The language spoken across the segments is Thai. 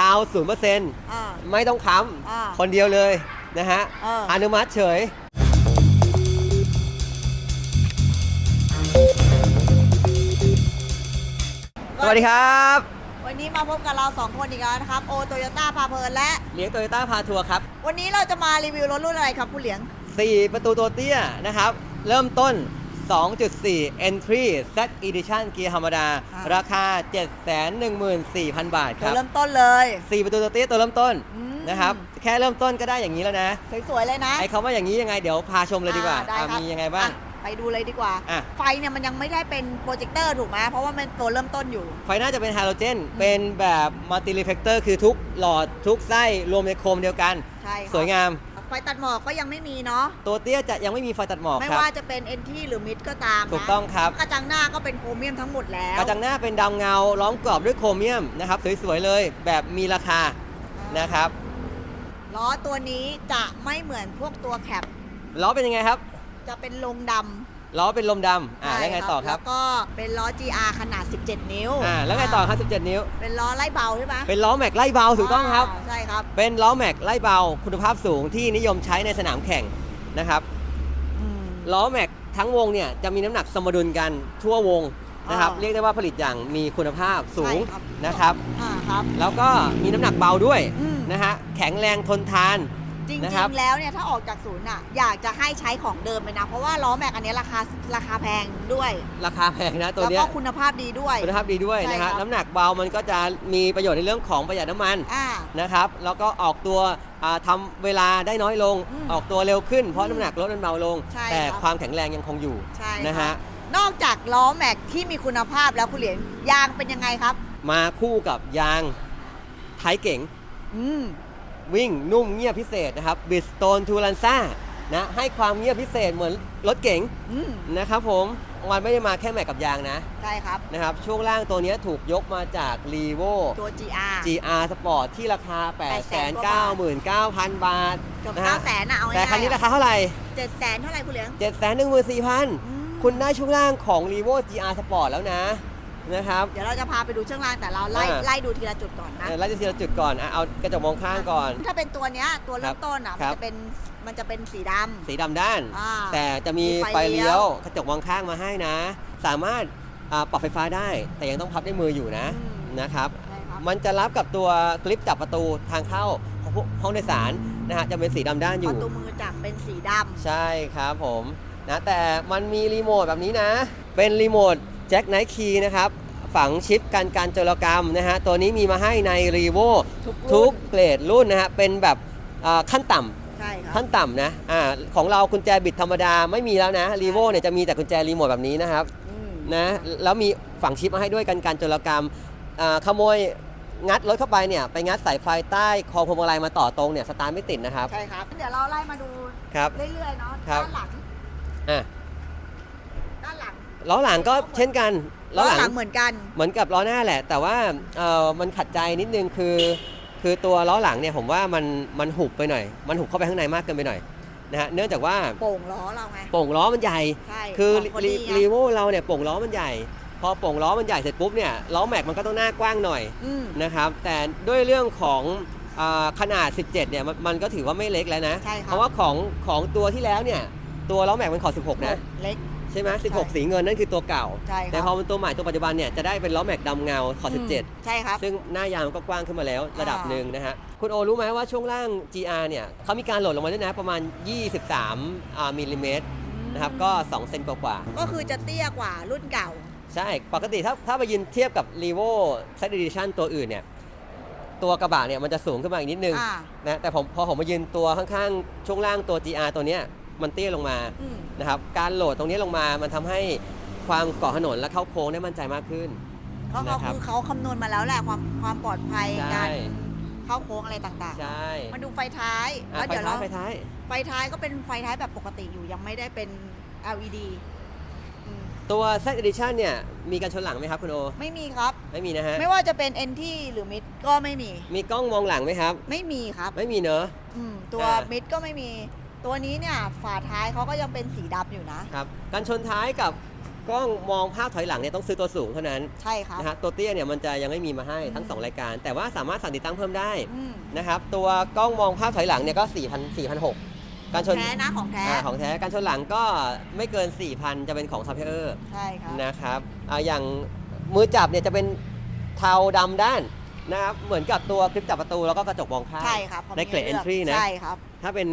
ดาวศูนย์เปอร์เซ็นต์อ่า ไม่ต้องค้อ่าำคนเดียวเลยนะฮะเอออ นุมัติเฉย สวัสดีครับ วันนี้มาพบกับเราสองคนอีกแล้วนะครับ โอโตโยต้าพาเพลินและ เลี้ยงโตโยต้าพาทัวร์ครับ วันนี้เราจะมารีวิวรถรุ่นอะไรครับคุณเหลียง 4 ประตูตัวเตี้ยนะครับ เริ่มต้น 2.4 Entry Z Edition เกียร์ธรรมดาอ่าราคา 714,000 บาทคตัวรับ เริ่มต้นเลย4 ประตูตัวเตี้ยตัวเริ่มต้นอืมนะครับ แค่เริ่มต้นก็ได้อย่างนี้แล้วนะ สวยๆเลยนะไอ้คำว่าอย่างนี้ยังไงเดี๋ยวพาชมเลยดีกว่าอ่ได้อะครับมียังไงบ้าง อะไปดูเลยดีกว่า อะ ไฟเนี่ยมันยังไม่ได้เป็นโปรเจคเตอร์ถูกไหมเพราะว่ามันตัวเริ่มต้นอยู่ ไฟหน้าจะเป็นไฮโดรเจน เป็นแบบมัลติรีเฟกเตอร์คือทุกหลอดทุกไส้รวมในโคมเดียวกัน ใช่ครับสวยงาม ไฟตัดหมอกก็ยังไม่มีเนาะ ตัวเตี้ยจะยังไม่มีไฟตัดหมอกไม่ครับ ว่าจะเป็นเอ็นทีหรือมิดก็ตามนะถูกต้องครับ กระจังหน้าก็เป็นโครเมียมทั้งหมดแล้ว กระจังหน้าเป็นดำเงาล้อมกรอบด้วยโครเมียมนะครับสวยๆเลยแบบมีราคานะครับล้อตัวนี้จะไม่เหมือนพวกตัวแคปล้อเป็นยังไงครับ จะเป็นลงดำ ล้อเป็นลมดำอ่าใช่แล้วไงต่อครับแล้วก็เป็นล้อ GR ขนาด 17 นิ้วอ่าแล้วไงต่อครับ 17 นิ้ว เป็นล้อไล่เบาใช่ไหมเป็นล้อแม็กไล่เบาถูกต้องครับาใช่ครับ เป็นล้อแม็กไล่เบาคุณภาพสูงที่นิยมใช้ในสนามแข่งนะครับอืมล้อแม็กทั้งวงเนี่ยจะมีน้ำหนักสมดุลกันทั่ววงนะครับอ่าเรียกได้ว่าผลิตอย่างมีคุณภาพสูงใช่ครับนะครับอ่าครับแล้วก็มีน้ำหนักเบาด้วยอืมนะฮะแข็งแรงทนทาน จริงนะครับ ๆ แล้วเนี่ยถ้าออกจากศูนย์อะอยากจะให้ใช้ของเดิมไปนะ เพราะว่าล้อแม็กอันเนี้ยราคาราคาแพงด้วย ราคาแพงนะตัวแล้วเนี้ก็ยคุณภาพดีด้วย คุณภาพดีด้วยใช่นะครัฮะบน้ำหนักเบามันก็จะมีประโยชน์ในเรื่องของประหยัดน้ำมันอ่า นะครับแล้วก็ออกตัวอ่าทำาเวลาได้น้อยลง อืมออกตัวเร็วขึ้นเพราะอืมน้ำหนักรถมันเบาลง ใช่แต่ครับ ความแข็งแรงยังคงอยู่ใช่นะครัฮะ บนอกจากล้อแม็กที่มีคุณภาพแล้วคุณเหรียญยางเป็นยังไงครับ มาคู่กับยางไทยเก๋งอืม วิ่งนุ่มเงียบพิเศษนะครับบิสโตนทูลันซ่านะให้ความเงียบพิเศษเหมือนรถเก๋งอืมนะครับผมมันไม่ได้มาแค่แม็กกับยางนะใช่ครับ นะครับช่วงล่างตัวเนี้ยถูกยกมาจาก r e v o ตัว GR GR Sport ที่ราคา 899,000 บาทเกือบนะเก้าฮะแสนอะเอาง่ายๆแต่คันนี้ราคาเท่าไหร่ เจ็ดแสนเท่าไหร่คุณเหลียง714,000 อืมคุณได้ช่วงล่างของ r e v o GR Sport แล้วนะ นะครับ เดี๋ยวเราจะพาไปดูช่วงล่างแต่เราไล่อ่า ไล่ดูทีละจุดก่อนนะเอ่อไล่ทีละจุดก่อนอะเอากระจกมองข้างก่อน ถ้าเป็นตัวเนี้ยตัวเริ่มต้นอะคมัรันบ จะเป็นมันจะเป็นสีดำสีดำด้านอ่า แต่จะมีมีไฟไฟเลี้เลี้ยยว วกระจกมองข้างมาให้นะ สามารถอ่าปรับไฟฟ้าได้ แต่ยังต้องพับด้วยมืออยู่นะอืมนะครับ ใช่ครับมันจะรับกับตัวคลิปจับประตูทางเข้าของพวกห้องโดยสารนะฮะจะเป็นสีดำด้านอปยู่ระตูมือจับเป็นสีดใช่ครับผมนะแต่มันมีรีโมทแบบนี้นะ เป็นรีโมท แจ็คไนท์คีนะครับฝังชิปกันการโจรกรรมนะฮะตัวนี้มีมาให้ในรีโวำทุกทุรุ่กนเกรดรุ่นนะฮะเป็นแบบอ่าขั้นต่ำใช่ครับขั้นต่ำนะอ่าของเรากุญแจบิดธรรมดาไม่มีแล้วนะรีโวเนี่ยจะมีแต่กุญแจรีโมทแบบนี้นะครับอืมนะแล้วมีฝังชิปมาให้ด้วยกันการโจรกรรมอ่าขโมยงัดรถเข้าไปเนี่ยไปงัดสายไฟใต้คอพวงมาลัยมาต่อตรงเนี่ยสตาร์ทไม่ติดนะครับใช่ครับเดี๋ยวเราไล่มาดูครับเรื่อยๆเนาะครับด้านหลังอะด้านห ลังล้อหลังก็เช่นกันล้ล้ออหลังหลังเหมือนกัน เหมือนกับล้อหน้าแหละ แต่ว่าเออมันขัดใจนิดนึงคือ คือตัวล้อหลังเนี่ยผมว่ามันมันหุบไปหน่อย มันหุบเข้าไปข้างในมากเกินไปหน่อยนะฮะเนื่องจากว่าโป่งล้อเราไงโป่งล้อมันใหญ่ใช่คือของคนรีดีไงรีโวเราเนี่ยโป่งล้อมันใหญ่ พอโป่งล้อมันใหญ่เสร็จปุ๊บเนี่ยล้อแม็กมันก็ต้องหน้ากว้างหน่อยอืมนะครับแต่ด้วยเรื่องของอาขนาด 17 เนี่ยมันมันก็ถือว่าไม่เล็กแล้วนะใช่ครับเพราะว่าของของตัวที่แล้วเนี่ยตัวล้อแม็กมันขอ 16 นะ เล็กใช่ไหมใช่16 สีเงินนั่นคือตัวเก่า ใช่ครับ แต่พอเป็นตัวใหม่ตัวปัจจุบันเนี่ยจะได้เป็นล้อแม็กดำเงาขอมใช่ครับ17ซึ่งหน้ายางมันก็กว้างขึ้นมาแล้วระดับอ่าหนึ่งนะฮะ คุณโอรู้ไหมว่าช่วงล่าง GR เนี่ยเขามีการโหลดลงมาด้วยนะประมาณ 23อ่ามิลลิเมตรนะครับก็ 2 เซนกว่าๆก็คือจะเตี้ยกว่ารุ่นเก่าใช่ ปกติถ้าถ้าไปยืนเทียบกับ r e v o s e t Edition ตัวอื่นเนี่ยตัวกระบะเนี่ยมันจะสูงขึ้นมาอีกนิดนึงอ่า นะแต่ผมพอผมมายืนตัวข้างๆ ช่วงล่างตัว GR ตัวเนี้ย มันเตี้ยลงมาอืม นะครับการโหลดตรงนี้ลงมามันทำให้ความเกาะถนนและเข้าโค้งได้มั่นใจมากขึ้นเพราะเขานะครับคือเขาคำนวณมาแล้วแหละความความปลอดภัยใช่ การเข้าโค้งอะไรต่างใช่ๆ มาดูไฟท้ายอะแล้วไฟเดี๋ยวท้าเรายไฟท้ายไฟท้ายก็เป็นไฟท้ายแบบปกติอยู่ยังไม่ได้เป็น LED อืมตัว Z Edition เนี่ยมีการชนหลังไหมครับคุณโอไม่มีครับ ไม่มีนะฮะไม่ว่าจะเป็น NT หรือ Mid ก็ไม่มี มีกล้องมองหลังไหมครับ ไม่มีครับ ไม่มีเนอะ อืม ตัว อ่า Mid ก็ไม่มี ตัวนี้เนี่ยฝาท้ายเขาก็ยังเป็นสีดำอยู่นะ ครับการชนท้ายกับกล้องมองภาพถอยหลังเนี่ยต้องซื้อตัวสูงเท่านั้นใช่ครับ นะฮะตัวเตี้ยเนี่ยมันจะยังไม่มีมาให้ทั้ง อืม 2 รายการ แต่ว่าสามารถสั่งติดตั้งเพิ่มได้อืมนะครับตัวกล้องมองภาพถอยหลังเนี่ยก็4,000 4,600การชนแท้นะของแท้ อ่าของแท้การชนหลังก็ไม่เกิน 4,000 จะเป็นของซัพพลายเออร์ ใช่ครับ นะครับอ่าอย่างมือจับเนี่ยจะเป็นเทาดำด้านนะครับ เหมือนกับตัวคลิปจับประตูแล้วก็กระจกมองข้าง ใช่ครับขาในเกรดมีให้ลื entry นะ ใช่ครับ ถ้าเป็น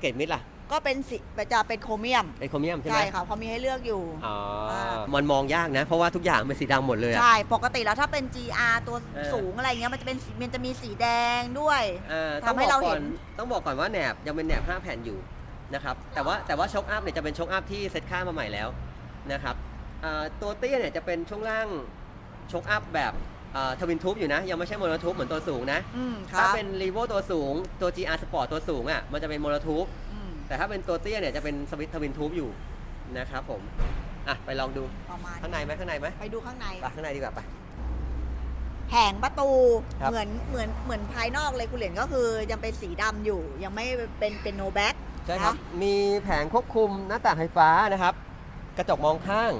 เกรดมิดล่ะก็เป็นสีจะเป็นโครเมียมเป็นโครเมียมใช่ไหมใช่ครับเขามีให้เลือกอยู่ อ๋ออ่ามันมองยากนะ เพราะว่าทุกอย่างเป็นสีดำหมดเลยอะ ใช่ ปกติแล้วถ้าเป็น GR ตัวเออ สูงอะไรเงี้ยมันจะเป็นสีมันจะมีสีแดงด้วย เอ่อทำให้เราเห็น ต้องบอกก่อนว่าแหนบยังเป็นแหนบ 5 แผ่นอยู่นะครับ แต่ว่าแต่ว่าช็อคอัพเนี่ยจะเป็นช็อคอัพที่เซตค่ามาใหม่แล้วนะครับอ่าตัวเตี้ยเนี่ยจะเป็นช่วงล่างช็อคอัพแบบ ทวินทูบอยู่นะ ยังไม่ใช่โมโนทูบเหมือนตัวสูงนะ อืมคถ้ารับเป็นรีโวตัวสูงตัว GR Sport ตัวสูงอะมันจะเป็นโมโนทูบอืมแต่ถ้าเป็นตัวเตี้ยเนี่ยจะเป็นสวิตทวินทูบอยู่นะครับผมอะไปลองดูประมาณข้างในไหมข้างในไหมไปดูข้างใน ไปข้างในดีกว่าไป แผงประตูครับ เหมือนเหมือนเหมือนภายนอกเลยคุณเหรียญก็คือยังเป็นสีดำอยู่ ยังไม่เป็นเป็นโนแบ็ก ใช่ครับมีแผงควบคุมหน้าต่างไฟฟ้านะครับ กระจกมองข้าง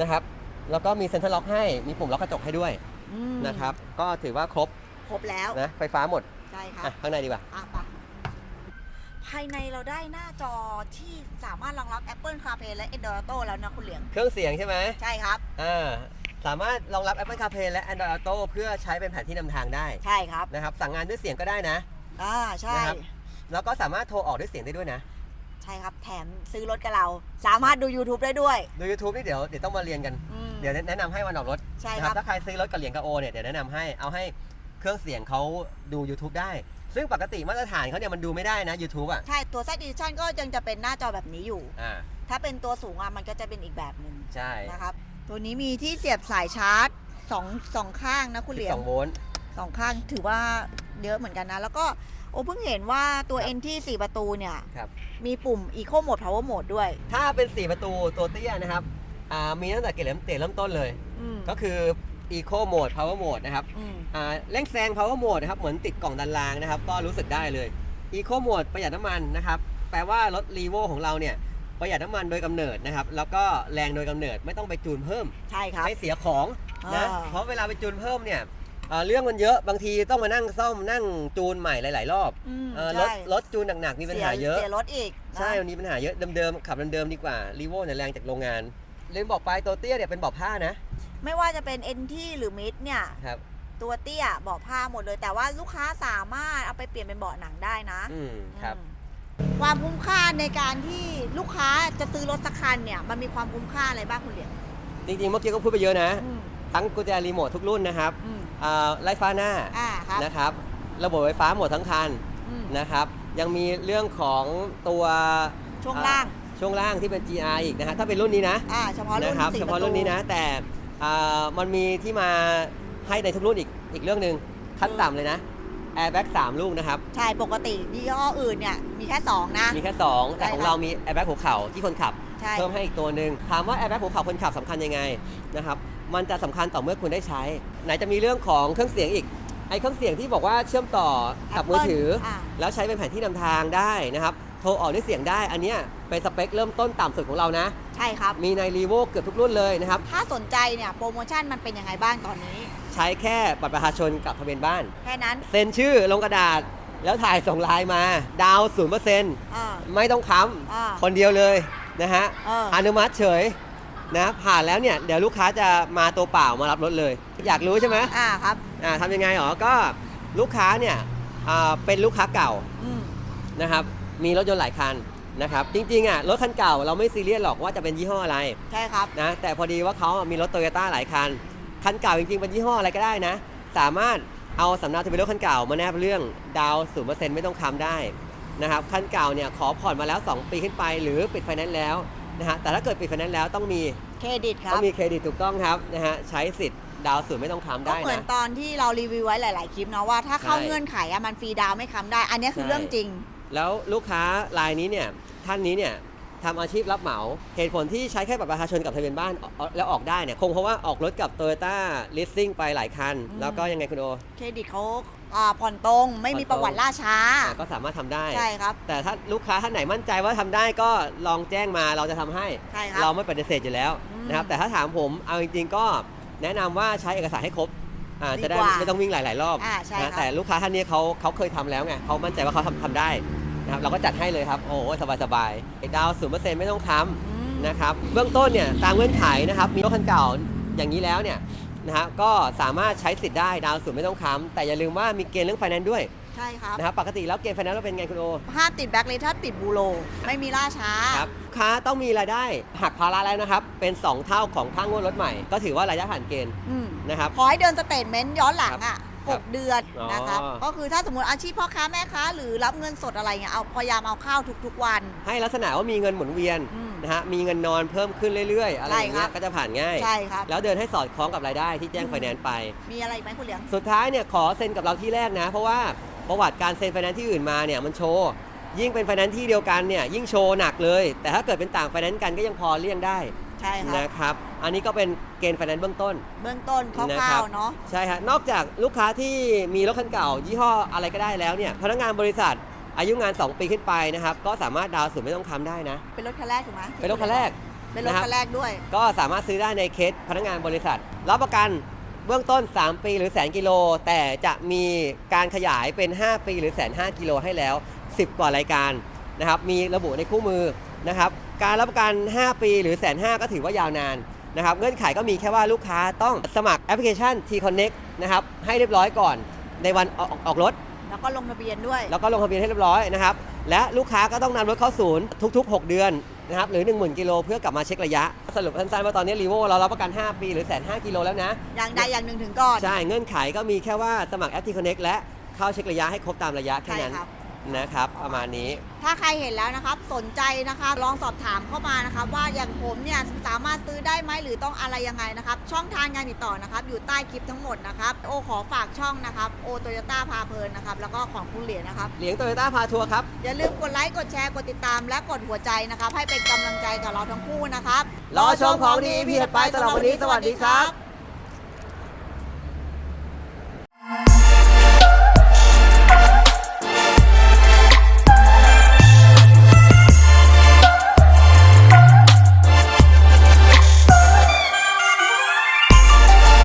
นะครับ แล้วก็มีเซ็นทรัลล็อกให้ มีปุ่มล็อกกระจกให้ด้วย นะครับ ก็ถือว่าครบครบแล้ว นะไฟฟ้าหมดใช่ครับอะข้างในดีกว่า อะไปะภายในเราได้หน้าจอที่สามารถรองรับ Apple CarPlay และ Android Auto แล้วนะคุณเหลียง เครื่องเสียงใช่ไหมใช่ครับ อ่าสามารถรองรับ Apple CarPlay และ Android Auto เพื่อใช้เป็นแผนที่นำทางได้ใช่ครับ นะครับ สั่งงานด้วยเสียงก็ได้นะ อ่า ใช่ นะครับ แล้วก็สามารถโทรออกด้วยเสียงได้ด้วยนะ ใช่ครับ แถมซื้อรถกับเรา สามารถดู YouTube ได้ด้วย ดู YouTube นี่เดี๋ยวเดี๋ยวต้องมาเรียนกัน อืม เดี๋ยวแนะนำให้วันออกรถใช่นะคครัรับบถ้าใครซื้อรถกับเหรียญกับโอเนี่ยเดี๋ยวแนะนำให้เอาให้เครื่องเสียงเขาดู YouTube ได้ ซึ่งปกติมาตรฐานเขาเนี่ยมันดูไม่ได้นะ YouTube อะใช่ตัว Z Edition ก็ยังจะเป็นหน้าจอแบบนี้อยู่ อ่าถ้าเป็นตัวสูงอะมันก็จะเป็นอีกแบบหนึ่งใช่นะครับ ตัวนี้มีที่เสียบสายชาร์จสองสองข้างนะคุณเหลียง12โวลต์ สองข้างถือว่าเยอะเหมือนกันนะ แล้วก็โอ้เพิ่งเห็นว่าตัว ครับ N ที่4ประตูเนี่ย ครับ มีปุ่ม Eco Mode Power Mode ด้วย ถ้าเป็น 4 ประตูตัวเตี้ยนะครับ อ่ามีตั้งแต่เกรดเริ่มเตะเริ่มต้นเลย อืมก็คือ Eco Mode Power Mode นะครับอืมอ่าเร่งแซง Power Mode นะครับเหมือนติดกล่องดันรางนะครับ ก็รู้สึกได้เลย Eco Mode ประหยัดน้ำมันนะครับ แปลว่ารถ r ีโวของเราเนี่ยประหยัดน้ำมันโดยกำเนิดนะครับ แล้วก็แรงโดยกำเนิดไม่ต้องไปจูนเพิ่ม ใช่ครับ ไม่เสียของนะอ่า เพราะเวลาไปจูนเพิ่มเนี่ยเอ่อเรื่องมันเยอะบางทีต้องมานั่งซ่อมนั่งจูนใหม่หลาย ๆ รอบอืมเอ่อรถใช่รถจูนหนักๆมีปัญหาเยอะ เสียรถอีกนะ ใช่มันมีปัญหาเยอะเดิมๆขับเดิมๆดีกว่ารีโวเนี่ยแรงจากโรงงาน ลืมบอกไปตัวเตี้ยเนี่ยเป็นเบาะผ้านะไม่ว่าจะเป็น N ที่หรือ Mid เนี่ย ครับ ตัวเตี้ยเบาะผ้าหมดเลย แต่ว่าลูกค้าสามารถเอาไปเปลี่ยนเป็นเบาะหนังได้นะอืมครับ อืมความคุ้มค่าในการที่ลูกค้าจะซื้อรถสักคันเนี่ย มันมีความคุ้มค่าอะไรบ้างคุณเหลียงจริงๆ เมื่อกี้ก็พูดไปเยอะนะ อืมทั้งกุญแจรีโมททุกรุ่นนะครับอืมอ่าไล่ฟ้าหน้าอ่าครับนะครับ ระบบไฟฟ้าหมดทั้งคันอืมนะครับ ยังมีเรื่องของตัวช่วงล่าง ช่วงล่างที่เป็น GR อีกนะฮะถ้าเป็นรุ่นนี้นะอ่าเฉพาะรุ่นนะครับสี่เฉปพาะระตูรุ่นนี้นะ แต่อ่ามันมีที่มาให้ในทุกรุ่นอีกอีกเรื่องหนึ่งขั้นต่ำเลยนะ Airbag 3 ลูกนะครับ ใช่ปกติยี่ห้ออื่นเนี่ยมีแค่2นะ มีแค่ 2 แต่ใช่ของครับเรามี Airbag หัวเข่าที่คนขับ ใช่ เพิ่มให้อีกตัวหนึ่งถามว่า Airbag หัวเข่าคนขับสำคัญยังไงนะครับมันจะสำคัญต่อเมื่อคุณได้ใช้ ไหนจะมีเรื่องของเครื่องเสียงอีกไอเครื่องเสียงที่บอกว่าเชื่อมต่อกับมือถืออ่าแล้วใช้เป็นแผนที่นำทางได้นะครับ โทรออกด้วยเสียงได้ อันเนี้ยเป็นสเปคเริ่มต้นต่ำสุดของเรานะ ใช่ครับ มีในรีโวเกือบทุกรุ่นเลยนะครับ ถ้าสนใจเนี่ยโปรโมชั่นมันเป็นยังไงบ้างตอนนี้ ใช้แค่บัตรประชาชนกับทะเบียนบ้าน แค่นั้น เซ็นชื่อลงกระดาษ แล้วถ่ายส่งไลน์มา ดาวศูนย์เปอร์เซ็นต์อ่า ไม่ต้องค้อ่าำคนเดียวเลยนะฮะเอออ นุมัติเฉยนะผ่านแล้วเนี่ยเดี๋ยวลูกค้าจะมาตัวเปล่ามารับรถเลย อยากรู้ใช่ไหมอ่าครับ อ่าทำยังไงหรอก็ลูกค้าเนี่ยอ่าเป็นลูกค้าเก่า อืม นะครับ มีรถยนต์หลายคันนะครับจริงๆอะรถคันเก่าเราไม่ซีเรียสหรอกว่าจะเป็นยี่ห้ออะไรใช่ครับนะแต่พอดีว่าเขามีรถโตโยต้าหลายคัน คันเก่าจริงๆเป็นยี่ห้ออะไรก็ได้นะ สามารถเอาสำเนาทะเบียนรถคันเก่ามาแนบเรื่องดาวศูนย์เปอร์เซ็นต์ไม่ต้องค้ำได้นะครับคันเก่าเนี่ยขอผ่อนมาแล้ว 2 ปีขึ้นไป หรือปิดไฟแนนซ์แล้วนะฮะแต่ถ้าเกิดปิดไฟแนนซ์แล้วต้องมีเครดิตครัต้บองมีเครดิตถูกต้องครับนะฮะใช้สิทธิ์ดาวศูนย์ไม่ต้องค้ำก็ได้เหมือนนะตอนที่เรารีวิวไว้หลาย ๆ คลิปเนาะว่าถ้าเข้าใช่เงื่อนไขอะมันฟรีดาวน์ไม่ค้ำได้ อันเนี้ยคือใช่ เรื่องจริง แล้วลูกค้ารายนี้เนี่ยท่านนี้เนี่ยทำอาชีพรับเหมา เหตุผลที่ใช้แค่บัตรประชาชนกับทะเบียนบ้านเอาแล้วออกได้เนี่ยคงเพราะว่าออกรถกับ Toyota Leasing ไปหลายคันอืมแล้วก็ยังไงคุณโอเครดิตเขาอ่าผ่อนตรงไม่มีผ่ปอนตรงระวัติล่าช้า อ่าก็สามารถทำได้ ใช่ครับ แต่ถ้าลูกค้าท่านไหนมั่นใจว่าทำได้ก็ลองแจ้งมาเราจะทำให้ ใช่ครับเราไม่ปฏิเสธอยู่แล้วอืมนะครับแต่ถ้าถามผมเอาจริงๆก็แนะนำว่าใช้เอกสารให้ครบอ่าดีจะได้กว่าไม่ต้องวิ่งหลายๆรอบอ่าใช่นะครับแต่ลูกค้าท่านนี้เขาเขาเคยทำแล้วไงเขามั่นใจว่าเขาทำทำได้ นะครับเราก็จัดให้เลยครับ โอ้โหสบายๆดาวศูนย์เปอร์เซ็นต์ไม่ต้องค้ำอืมนะครับเบื้องต้นเนี่ยตามเงื่อนไขนะครับมีรถคันเก่าอย่างนี้แล้วเนี่ยนะครับก็สามารถใช้สิทธิ์ได้ดาวน์ศูนย์ไม่ต้องค้ำแต่อย่าลืมว่ามีเกณฑ์เรื่องไฟแนนซ์ด้วยใช่ครับนะครับปกติแล้วเกณฑ์ไฟแนนซ์เราเป็นไงคุณโอห้ามติดแบ็คเลถ้าติดบูโรไม่มีล่าช้าครับลูกค้าต้องมีรายได้หักภาระแล้วนะครับ เป็น 2 เท่าของค่างวดรถใหม่ ก็ถือว่ารายได้ผ่านเกณฑ์อืมนะครับขอให้เดินสเตทเมนต์ย้อนหลังอะ ครับ6 เดือนนะครับอ๋อ ก็คือถ้าสมมติอาชีพพ่อค้าแม่ค้า หรือรับเงินสดอะไรเงี้ยเอาพยายามเอาเข้าทุกๆวัน ให้ลักษณะว่ามีเงินหมุนเวียนอืมนะฮะมีเงินนอนเพิ่มขึ้นเรื่อยๆ อะไรอย่างเงี้ใช่ครัยบก็จะผ่านง่าย ใช่ครับ แล้วเดินให้สอดคล้องกับรายได้ที่แจ้งอืม ไฟแนนซ์ไป มีอะไรอีกไหมคุณเหลียง สุดท้ายเนี่ยขอเซ็นกับเราที่แรกนะ เพราะว่าประวัติการเซ็นไฟแนนซ์ที่อื่นมาเนี่ยมันโชว์ยิ่งเป็นไฟแนนซ์ที่เดียวกันเนี่ยยิ่งโชว์หนักเลย แต่ถ้าเกิดเป็นต่างไฟแนนซ์กันก็ยังพอเลี่ยงได้ ใช่ครับนะครับ อันนี้ก็เป็นเกณฑ์ไฟแนนซ์เบื้องต้นเบื้องต้นคนะร่าครับวๆเนาะใช่ฮะนอกจากลูกค้าที่มีรถคันเก่า ยี่ห้ออะไรก็ได้แล้วเนี่ยพนักงานบริษัทอายุงาน 2 ปีขึ้นไปนะครับ ก็สามารถดาวน์ศูนย์ไม่ต้องค้ำได้นะ เป็นรถคันแรกถูกไหมเป็นรถคันแรกเป็นรถนะครับคันแรกด้วย ก็สามารถซื้อได้ในเคสพนักงานบริษัท รับประกันเบื้องต้น 3 ปีหรือแสนกิโล แต่จะมีการขยายเป็น 5 ปีหรือแสนห้ากิโลให้แล้ว 10 กว่ารายการนะครับ มีระบุในคู่มือนะครับ การรับประกัน 5 ปีหรือแสนห้าก็ถือว่ายาวนานนะครับเงื่อนไขก็มีแค่ว่าลูกค้าต้องสมัครแอปพลิเคชัน T Connect นะครับให้เรียบร้อยก่อนในวันออกออกรถ แล้วก็ลงทะเบียนด้วย แล้วก็ลงทะเบียนให้เรียบร้อยนะครับและลูกค้าก็ต้องนำรถเข้าศูนย์ทุก ๆ 6 เดือนนะครับหรือ 10,000กิโลเพื่อกลับมาเช็คระยะ สรุปสั้นๆว่าตอนนี้รีโวเรารับประกัน 5 ปีหรือแสนห้ากิโลแล้วนะ อย่างใดอย่างหนึ่งถึงก่อน ใช่เงื่อนไขก็มีแค่ว่าสมัครแอปทีคอนเน็กและเข้าเช็คระยะให้ครบตามระยะแค่ใช่นั้นครับ นะครับ ประมาณนี้ ถ้าใครเห็นแล้วนะครับ สนใจนะคะลองสอบถามเข้ามานะครับ ว่าอย่างผมเนี่ยสามารถซื้อได้ไหมหรือต้องอะไรยังไงนะครับ ช่องทางการติดต่อนะครับ อยู่ใต้คลิปทั้งหมดนะครับ โอขอฝากช่องนะครับโอโตโยต้าพาเพลินนะครับ แล้วก็ของคุณเหรียญนะครับ เหลียงโตโยต้าพาทัวร์ครับ อย่าลืมกดไลค์กดแชร์กดติดตาม และกดหัวใจนะครับ ให้เป็นกำลังใจกับเราทั้งคู่นะครับรอชมของดีพี่ถัดไปสำหรับวันนี้สวัสดีครับ